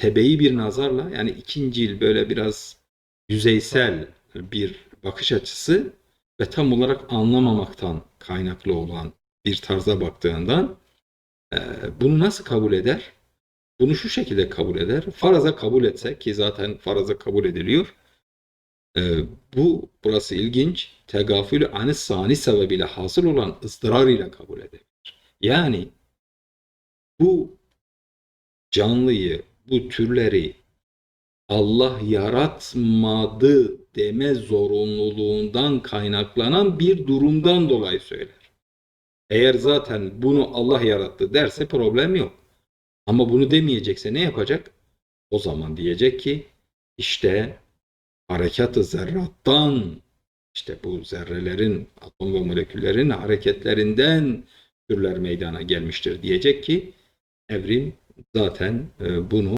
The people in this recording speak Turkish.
tebeyi bir nazarla yani ikincil böyle biraz yüzeysel bir bakış açısı ve tam olarak anlamamaktan kaynaklı olan bir tarza baktığından e, bunu nasıl kabul eder? Bunu şu şekilde kabul eder. Faraza kabul etse ki zaten faraza kabul ediliyor. E, bu burası ilginç. Tegafülü anis sani sebebiyle hasıl olan ızdırar ile kabul edilir. Yani bu canlıyı, bu türleri Allah yaratmadı deme zorunluluğundan kaynaklanan bir durumdan dolayı söyler. Eğer zaten bunu Allah yarattı derse problem yok. Ama bunu demeyecekse ne yapacak? O zaman diyecek ki işte harekat-ı zerrattan işte bu zerrelerin, atom ve moleküllerin hareketlerinden türler meydana gelmiştir diyecek ki evrim zaten e, bunu